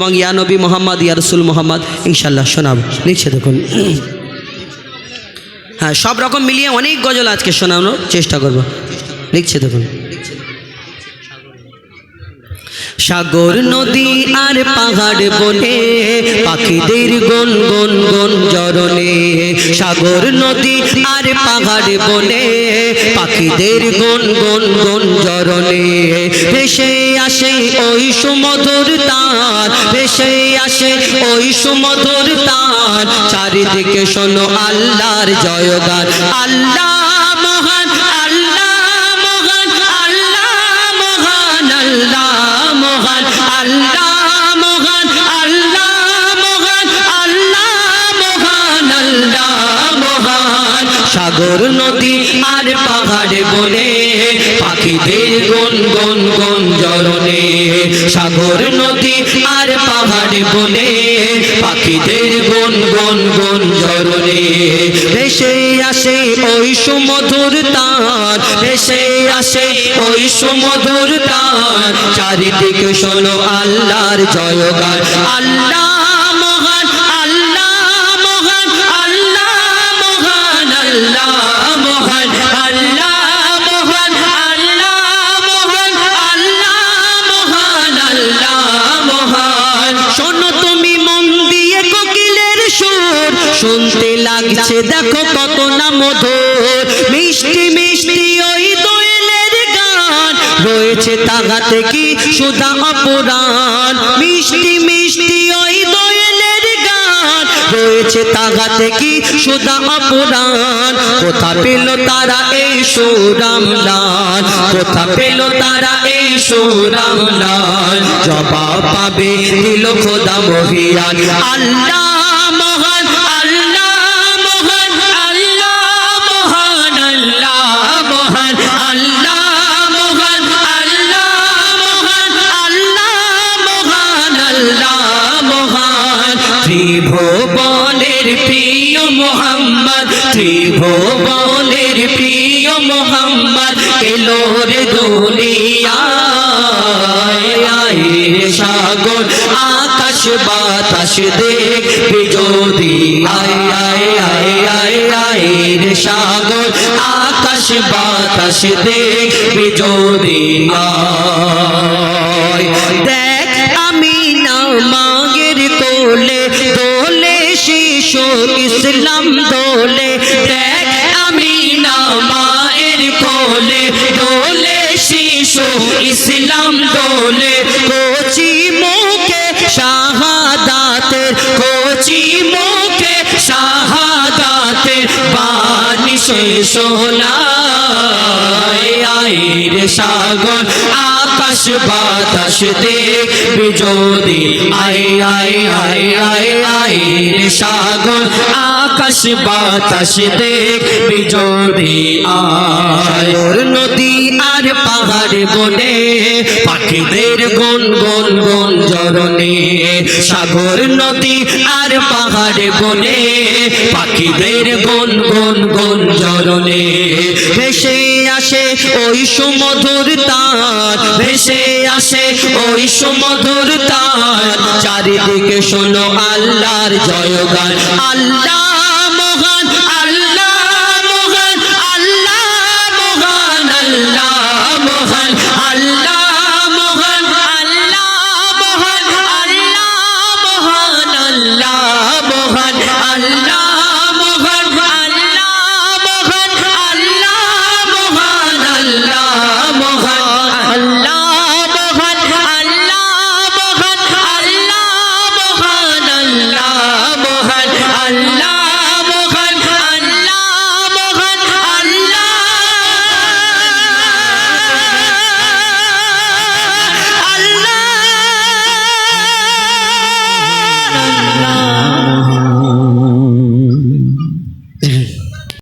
এবং ইয়া নবী মোহাম্মদ, ইয়া রসুল মোহাম্মদ ইনশাল্লাহ শোনাব। লিখছে দেখুন। হ্যাঁ সব রকম মিলিয়ে অনেক গজল আজকে শোনানোর চেষ্টা করব। লিখছে দেখুন। সাগর নদী আর পাহাড় বনে, পাখিদের গন গন গন জরনে সাগর নদী আর পাহাড় বনে, পাখিদের গন গন গন জরনে ভেসে আসে ওই সুমধুর তার। ভেসে আসে ওই সুমধুর তার। চারিদিকে শোনো আল্লাহর জয়গান। আল্লাহ নদী আর পাহাড় বনে, পাখিদের গন গন গন জরনে সাগর, নদী আর পাহাড় বনে, পাখিদের গন গন গন জরনে ভেসে আসে ওই সুমধুর তার, ভেসে আসে ওই সুমধুর তার। চারিদিকে শোনো আল্লাহর জয়গান, আল্লাহ লাগছে। দেখো কত না মধুর। মিষ্টি মিষ্টি ওই দোয়েলের গান। রয়েছে তাগাতে কি সুধা অপুরাণ। মিষ্টি মিষ্টি ওই দোয়েলের গান। রয়েছে তাগাতে কি সুধা অপুরাণ। কোথা পেল তারা এই সুরাম লাল? কোথা পেল তারা এই সুরাম লাল? জবাব পাবে দিল খোদা মহিয়ান। আল্লাহ ত্রিভুবনের প্রিয় মোহাম্মদ, ত্রিভুবনের প্রিয় মোহাম্মদ, এলো রে দুনিয়ায়। সাগর, আকাশ বাতাস দেখ যদি আয় সাগর, আকাশ বাতাস দেখ যদি আয়। শিশু ইসলাম দোলে কোচি মুখে শাহাদাতের, কোচি মুখে শাহাদাতের বাণী শোনায় আয়ের সাগর, আকাশ বাতাস দেখ বিজোদি আয় আয় আয় আয় আয়ের সাগর আকাশ বাতাস দেখ বিজোদি আয়। নদী আর পাহাড় বনে, পাখিদের গন গন গন জরনে সাগর, নদী আর পাহাড় বনে, পাখিদের গন গন গন জরনে ভেসে আসে ওই সুমধুর তার, ভেসে আসে ওই সুমধুর তার। চারিদিকে শোনো আল্লাহর জয়গান, আল্লাহ